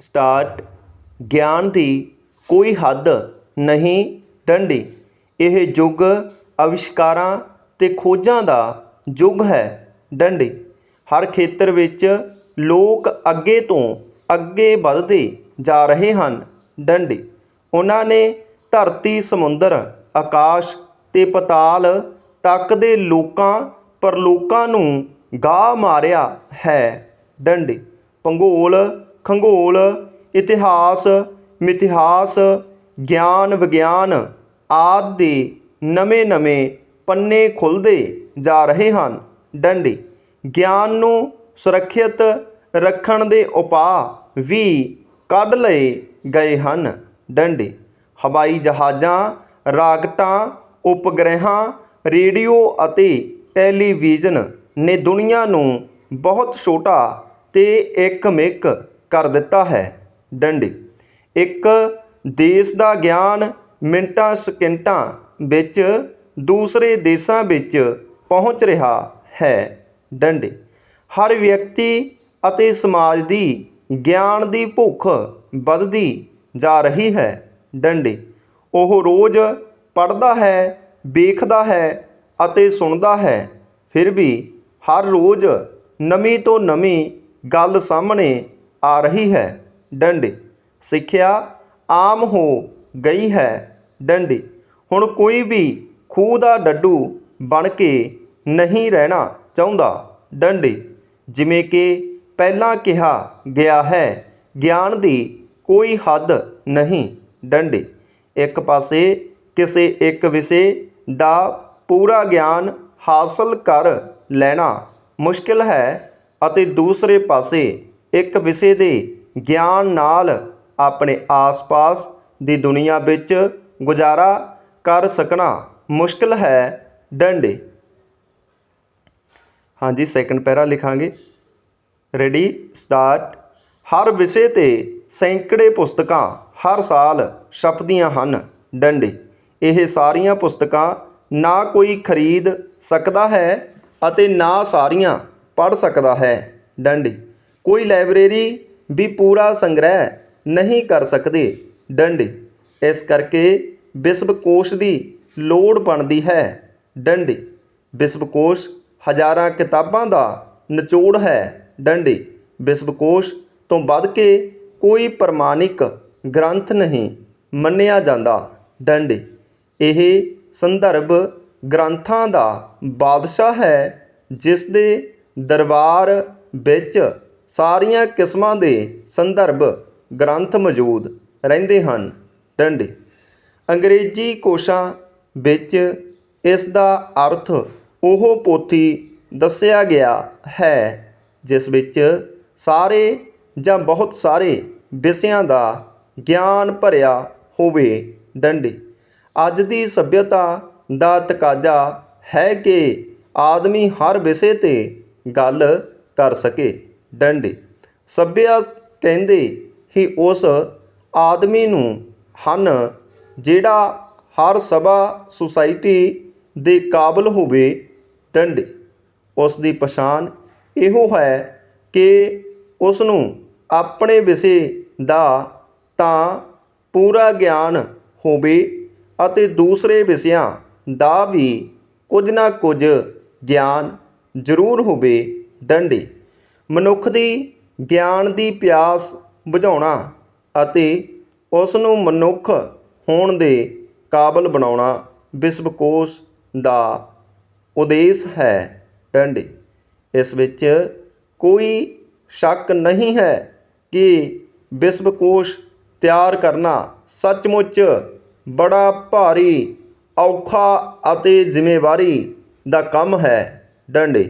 Start ਗਿਆਨ ਦੀ ਕੋਈ ਹੱਦ ਨਹੀਂ ਡੰਡੀ। ਇਹ ਯੁੱਗ ਅਵਿਸ਼ਕਾਰਾਂ ਅਤੇ ਖੋਜਾਂ ਦਾ ਯੁੱਗ ਹੈ ਡੰਡੀ। ਹਰ ਖੇਤਰ ਵਿੱਚ ਲੋਕ ਅੱਗੇ ਤੋਂ ਅੱਗੇ ਵਧਦੇ ਜਾ ਰਹੇ ਹਨ ਡੰਡੀ। ਉਹਨਾਂ ਨੇ ਧਰਤੀ, ਸਮੁੰਦਰ, ਆਕਾਸ਼ ਤੇ ਪਤਾਲ ਤੱਕ ਦੇ ਲੋਕਾਂ, ਪਰਲੋਕਾਂ ਨੂੰ ਗਾਹ ਮਾਰਿਆ ਹੈ ਡੰਡੀ। ਭੰਗੋਲ ਖੰਗੋਲ, ਇਤਿਹਾਸ, ਮਿਥਿਹਾਸ, ਗਿਆਨ, ਵਿਗਿਆਨ ਆਦਿ ਦੇ ਨਵੇਂ-ਨਵੇਂ ਪੰਨੇ ਖੁੱਲ੍ਹਦੇ ਜਾ ਰਹੇ ਹਨ। ਡੰਡੀ, ਗਿਆਨ ਨੂੰ ਸੁਰੱਖਿਅਤ ਰੱਖਣ ਦੇ ਉਪਾਅ ਵੀ ਕੱਢ ਲਏ ਗਏ ਹਨ। ਡੰਡੀ, ਹਵਾਈ ਜਹਾਜ਼ਾਂ, ਰਾਕਟਾਂ, ਉਪਗ੍ਰਹਿਾਂ, ਰੇਡੀਓ ਅਤੇ ਟੈਲੀਵਿਜ਼ਨ ਨੇ ਦੁਨੀਆ ਨੂੰ ਬਹੁਤ ਛੋਟਾ ਤੇ ਇੱਕਮਿਕ ਕਰ ਦਿੱਤਾ ਹੈ। ਡੰਡੀ। ਇੱਕ ਦੇਸ਼ ਦਾ ਗਿਆਨ ਮਿੰਟਾਂ ਸਕਿੰਟਾਂ ਵਿੱਚ ਦੂਸਰੇ ਦੇਸ਼ਾਂ ਵਿੱਚ ਪਹੁੰਚ ਰਿਹਾ ਹੈ। ਡੰਡੇ। ਹਰ ਵਿਅਕਤੀ ਅਤੇ ਸਮਾਜ ਦੀ ਗਿਆਨ ਦੀ ਭੁੱਖ ਵੱਧਦੀ ਜਾ ਰਹੀ ਹੈ। ਡੰਡੇ। ਉਹ ਰੋਜ਼ ਪੜ੍ਹਦਾ ਹੈ, ਵੇਖਦਾ ਹੈ ਅਤੇ ਸੁਣਦਾ ਹੈ। ਫਿਰ ਵੀ ਹਰ ਰੋਜ਼ ਨਵੀਂ ਤੋਂ ਨਵੀਂ ਗੱਲ ਸਾਹਮਣੇ ਆ ਰਹੀ ਹੈ। ਡੰਡੀ, ਸਿੱਖਿਆ ਆਮ ਹੋ ਗਈ ਹੈ। ਡੰਡੀ, ਹੁਣ ਕੋਈ ਵੀ ਖੂਹ ਦਾ ਡੱਡੂ ਬਣ ਕੇ ਨਹੀਂ ਰਹਿਣਾ ਚਾਹੁੰਦਾ। ਡੰਡੀ, ਜਿਵੇਂ ਕਿ ਪਹਿਲਾਂ ਕਿਹਾ ਗਿਆ ਹੈ, ਗਿਆਨ ਦੀ ਕੋਈ ਹੱਦ ਨਹੀਂ। ਡੰਡੀ, ਇੱਕ ਪਾਸੇ ਕਿਸੇ ਇੱਕ ਵਿਸ਼ੇ ਦਾ ਪੂਰਾ ਗਿਆਨ ਹਾਸਲ ਕਰ ਲੈਣਾ ਮੁਸ਼ਕਿਲ ਹੈ ਅਤੇ ਦੂਸਰੇ ਪਾਸੇ ਇੱਕ ਵਿਸ਼ੇ ਦੇ ਗਿਆਨ ਨਾਲ ਆਪਣੇ ਆਸ-ਪਾਸ ਦੀ ਦੁਨੀਆ ਵਿੱਚ ਗੁਜ਼ਾਰਾ ਕਰ ਸਕਣਾ ਮੁਸ਼ਕਿਲ ਹੈ, ਡੰਡੇ। ਹਾਂਜੀ ਸੈਕੰਡ ਪੈਰਾ ਲਿਖਾਂਗੇ। ਰੈਡੀ ਸਟਾਰਟ ਹਰ ਵਿਸ਼ੇ ਤੇ ਸੈਂਕੜੇ ਪੁਸਤਕਾਂ ਹਰ ਸਾਲ ਛਪਦੀਆਂ ਹਨ, ਡੰਡੇ। ਇਹ ਸਾਰੀਆਂ ਪੁਸਤਕਾਂ ਨਾ ਕੋਈ ਖਰੀਦ ਸਕਦਾ ਹੈ ਅਤੇ ਨਾ ਸਾਰੀਆਂ ਪੜ੍ਹ ਸਕਦਾ ਹੈ, ਡੰਡੀ। ਕੋਈ ਲਾਇਬ੍ਰੇਰੀ ਵੀ ਪੂਰਾ ਸੰਗ੍ਰਹਿ ਨਹੀਂ ਕਰ ਸਕਦੀ। ਡੰਡੀ, ਇਸ ਕਰਕੇ ਵਿਸ਼ਵਕੋਸ਼ ਦੀ ਲੋੜ ਬਣਦੀ ਹੈ। ਡੰਡੀ ਵਿਸ਼ਵਕੋਸ਼ ਹਜ਼ਾਰਾਂ ਕਿਤਾਬਾਂ ਦਾ ਨਿਚੋੜ ਹੈ। ਡੰਡੀ ਵਿਸ਼ਵਕੋਸ਼ ਤੋਂ ਵੱਧ ਕੇ ਕੋਈ ਪ੍ਰਮਾਣਿਕ ਗ੍ਰੰਥ ਨਹੀਂ ਮੰਨਿਆ ਜਾਂਦਾ। ਡੰਡੀ, ਇਹ ਸੰਦਰਭ ਗ੍ਰੰਥਾਂ ਦਾ ਬਾਦਸ਼ਾਹ ਹੈ, ਜਿਸ ਦੇ ਦਰਬਾਰ ਵਿੱਚ ਸਾਰੀਆਂ ਕਿਸਮਾਂ ਦੇ ਸੰਦਰਭ ਗ੍ਰੰਥ ਮੌਜੂਦ ਰਹਿੰਦੇ ਹਨ। ਡੰਡੇ ਅੰਗਰੇਜ਼ੀ ਕੋਸ਼ਾਂ ਵਿੱਚ ਇਸ ਦਾ ਅਰਥ ਉਹ ਪੋਥੀ ਦੱਸਿਆ ਗਿਆ ਹੈ, ਜਿਸ ਵਿੱਚ ਸਾਰੇ ਜਾਂ ਬਹੁਤ ਸਾਰੇ ਵਿਸ਼ਿਆਂ ਦਾ ਗਿਆਨ ਭਰਿਆ ਹੋਵੇ। ਡੰਡੇ ਅੱਜ ਦੀ ਸਭਿਅਤਾ ਦਾ ਤਕਾਜ਼ਾ ਹੈ ਕਿ ਆਦਮੀ ਹਰ ਵਿਸ਼ੇ ਤੇ ਗੱਲ ਕਰ ਸਕੇ। ਡੰਡੇ। ਸੱਭਿਆ ਕਹਿੰਦੇ ਹੀ ਉਸ ਆਦਮੀ ਨੂੰ ਹਨ ਜਿਹੜਾ ਹਰ ਸਭਾ ਸੁਸਾਇਟੀ ਦੇ ਕਾਬਲ ਹੋਵੇ ਡੰਡੇ। ਉਸ ਦੀ ਪਛਾਣ ਇਹੋ ਹੈ ਕਿ ਉਸ ਨੂੰ ਆਪਣੇ ਵਿਸ਼ੇ ਦਾ ਤਾਂ ਪੂਰਾ ਗਿਆਨ ਹੋਵੇ ਅਤੇ ਦੂਸਰੇ ਵਿਸ਼ਿਆਂ ਦਾ ਵੀ ਕੁਝ ਨਾ ਕੁਝ ਗਿਆਨ ਜ਼ਰੂਰ ਹੋਵੇ ਡੰਡੇ। ਮਨੁੱਖ ਦੀ ਗਿਆਨ ਦੀ ਪਿਆਸ ਬੁਝਾਉਣਾ ਅਤੇ ਉਸ ਨੂੰ ਮਨੁੱਖ ਹੋਣ ਦੇ ਕਾਬਲ ਬਣਾਉਣਾ ਵਿਸ਼ਵਕੋਸ਼ ਦਾ ਉਦੇਸ਼ ਹੈ। ਡੰਡੇ ਇਸ ਵਿੱਚ ਕੋਈ ਸ਼ੱਕ ਨਹੀਂ ਹੈ ਕਿ ਵਿਸ਼ਵਕੋਸ਼ ਤਿਆਰ ਕਰਨਾ ਸੱਚਮੁੱਚ ਬੜਾ ਭਾਰੀ, ਔਖਾ ਅਤੇ ਜ਼ਿੰਮੇਵਾਰੀ ਦਾ ਕੰਮ ਹੈ। ਡੰਡੇ